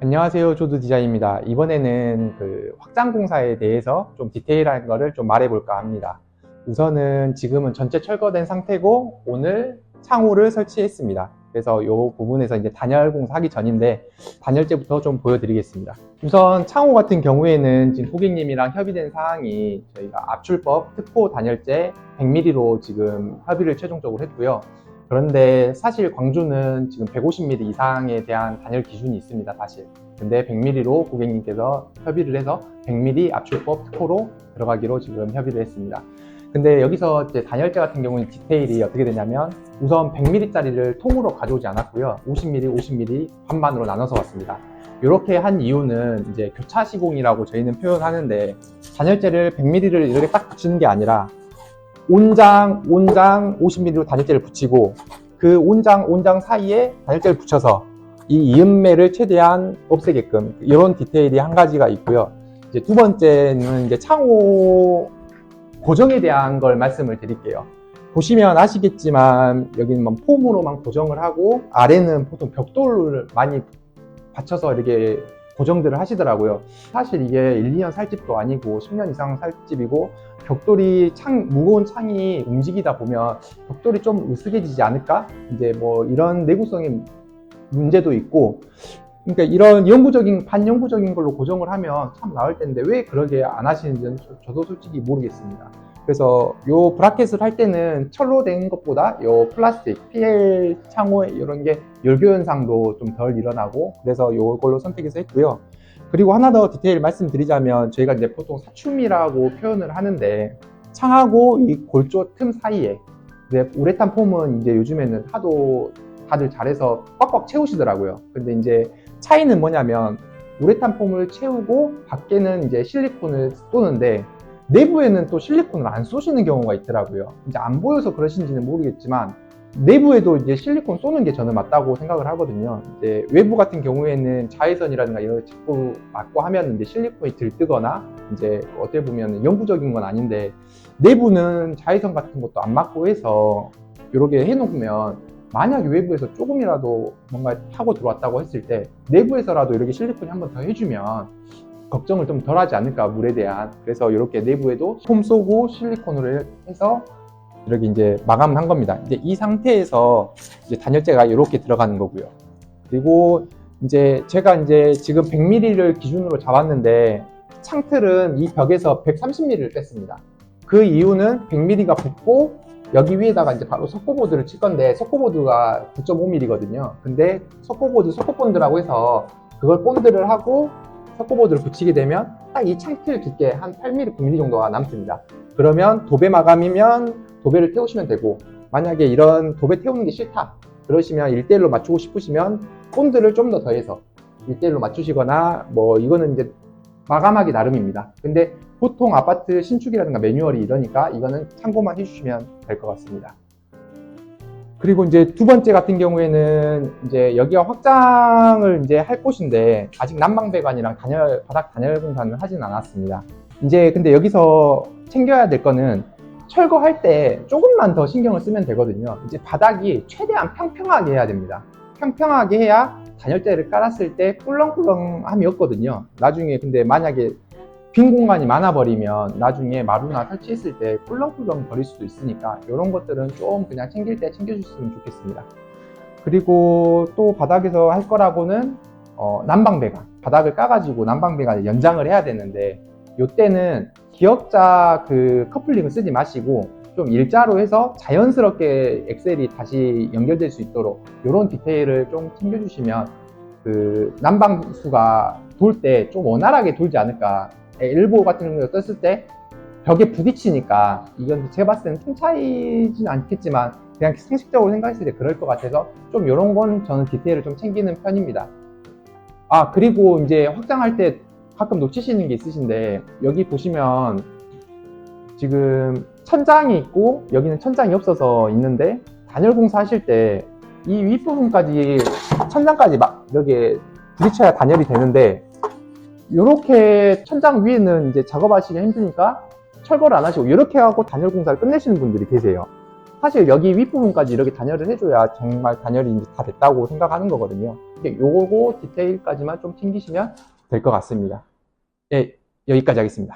안녕하세요. 조드 디자인입니다. 이번에는 그 확장 공사에 대해서 좀 디테일한 거를 좀 말해볼까 합니다. 우선은 지금은 전체 철거된 상태고 오늘 창호를 설치했습니다. 그래서 이 부분에서 이제 단열 공사하기 전인데 단열재부터 좀 보여드리겠습니다. 우선 창호 같은 경우에는 지금 고객님이랑 협의된 사항이 저희가 압출법 특호 단열재 100mm로 지금 협의를 최종적으로 했고요. 그런데 사실 광주는 지금 150mm 이상에 대한 단열 기준이 있습니다, 사실. 근데 100mm로 고객님께서 협의를 해서 100mm 압출법 특호로 들어가기로 지금 협의를 했습니다. 근데 여기서 이제 단열재 같은 경우는 디테일이 어떻게 되냐면 우선 100mm짜리를 통으로 가져오지 않았고요. 50mm, 50mm 반반으로 나눠서 왔습니다. 이렇게 한 이유는 이제 교차 시공이라고 저희는 표현하는데 단열재를 100mm를 이렇게 딱 붙이는 게 아니라 온장, 온장 50mm로 단열재를 붙이고 그 온장, 온장 사이에 단열재를 붙여서 이 이음매를 최대한 없애게끔 이런 디테일이 한 가지가 있고요. 이제 두 번째는 이제 창호 고정에 대한 걸 말씀을 드릴게요. 보시면 아시겠지만 여기는 뭐 폼으로만 고정을 하고 아래는 보통 벽돌을 많이 받쳐서 이렇게 고정들을 하시더라고요. 사실 이게 1, 2년 살 집도 아니고 10년 이상 살 집이고 벽돌이 창 무거운 창이 움직이다 보면 벽돌이 좀 으스개지지 않을까? 이제 뭐 이런 내구성의 문제도 있고 그러니까 이런 영구적인 반영구적인 걸로 고정을 하면 참 나을 텐데 왜 그러게 안 하시는지는 저- 저도 솔직히 모르겠습니다. 그래서 요 브라켓을 할 때는 철로 된 것보다 요 플라스틱, PL 창호 이런 게 열교 현상도 좀 덜 일어나고 그래서 요걸로 선택해서 했고요. 그리고 하나 더 디테일 말씀드리자면 저희가 이제 보통 사춤이라고 표현을 하는데 창하고 이 골조 틈 사이에 이제 우레탄 폼은 이제 요즘에는 하도 다들 잘해서 꽉꽉 채우시더라고요. 근데 이제 차이는 뭐냐면 우레탄 폼을 채우고 밖에는 이제 실리콘을 쏘는데 내부에는 또 실리콘을 안 쏘시는 경우가 있더라고요. 이제 안 보여서 그러신지는 모르겠지만 내부에도 이제 실리콘 쏘는 게 저는 맞다고 생각을 하거든요. 이제 외부 같은 경우에는 자외선이라든가 이런 거 자꾸 맞고 하면 이제 실리콘이 들뜨거나 이제 어떻게 보면 영구적인 건 아닌데 내부는 자외선 같은 것도 안 맞고 해서 이렇게 해놓으면 만약에 외부에서 조금이라도 뭔가 타고 들어왔다고 했을 때 내부에서라도 이렇게 실리콘이 한 번 더 해주면 걱정을 좀 덜 하지 않을까 물에 대한 그래서 이렇게 내부에도 폼 쏘고 실리콘으로 해서 이렇게 이제 마감을 한 겁니다. 이제 이 상태에서 이제 단열재가 이렇게 들어가는 거고요. 그리고 이제 제가 이제 지금 100mm를 기준으로 잡았는데 창틀은 이 벽에서 130mm를 뺐습니다. 그 이유는 100mm가 붙고 여기 위에다가 이제 바로 석고보드를 칠 건데 석고보드가 9.5mm거든요. 근데 석고보드 석고본드라고 해서 그걸 본드를 하고 석고보드를 붙이게 되면 딱 이 창틀 두께 한 8mm, 9mm 정도가 남습니다. 그러면 도배 마감이면 도배를 태우시면 되고 만약에 이런 도배 태우는 게 싫다 그러시면 1대1로 맞추고 싶으시면 본드를 좀 더 더해서 1대1로 맞추시거나 뭐 이거는 이제 마감하기 나름입니다. 근데 보통 아파트 신축이라든가 매뉴얼이 이러니까 이거는 참고만 해주시면 될 것 같습니다. 그리고 이제 두 번째 같은 경우에는 이제 여기가 확장을 이제 할 곳인데 아직 난방 배관이랑 단열 바닥 단열 공사는 하진 않았습니다. 이제 근데 여기서 챙겨야 될 거는 철거할 때 조금만 더 신경을 쓰면 되거든요. 이제 바닥이 최대한 평평하게 해야 됩니다. 평평하게 해야 단열재를 깔았을 때 꿀렁꿀렁함이 없거든요. 나중에 근데 만약에 빈 공간이 많아 버리면 나중에 마루나 설치했을 때 꿀렁꿀렁 거릴 수도 있으니까 이런 것들은 좀 그냥 챙길 때 챙겨주시면 좋겠습니다. 그리고 또 바닥에서 할 거라고는 어, 난방 배관 바닥을 까가지고 난방 배관을 연장을 해야 되는데 이때는 기역자 그 커플링을 쓰지 마시고 좀 일자로 해서 자연스럽게 엑셀이 다시 연결될 수 있도록 이런 디테일을 좀 챙겨주시면 그 난방수가 돌 때 좀 원활하게 돌지 않을까 엘보 같은 거 떴을 때 벽에 부딪히니까 이건 제가 봤을 때는 큰 차이진 않겠지만 그냥 상식적으로 생각했을 때 그럴 것 같아서 좀 이런 건 저는 디테일을 좀 챙기는 편입니다. 아 그리고 이제 확장할 때 가끔 놓치시는 게 있으신데 여기 보시면 지금 천장이 있고 여기는 천장이 없어서 있는데 단열 공사 하실 때 이 윗부분까지 천장까지 막 이렇게 부딪혀야 단열이 되는데 이렇게 천장 위에는 이제 작업하시기 힘드니까 철거를 안 하시고 이렇게 하고 단열 공사를 끝내시는 분들이 계세요. 사실 여기 윗부분까지 이렇게 단열을 해줘야 정말 단열이 이제 다 됐다고 생각하는 거거든요. 요거 디테일까지만 좀 챙기시면 될 것 같습니다. 예, 여기까지 하겠습니다.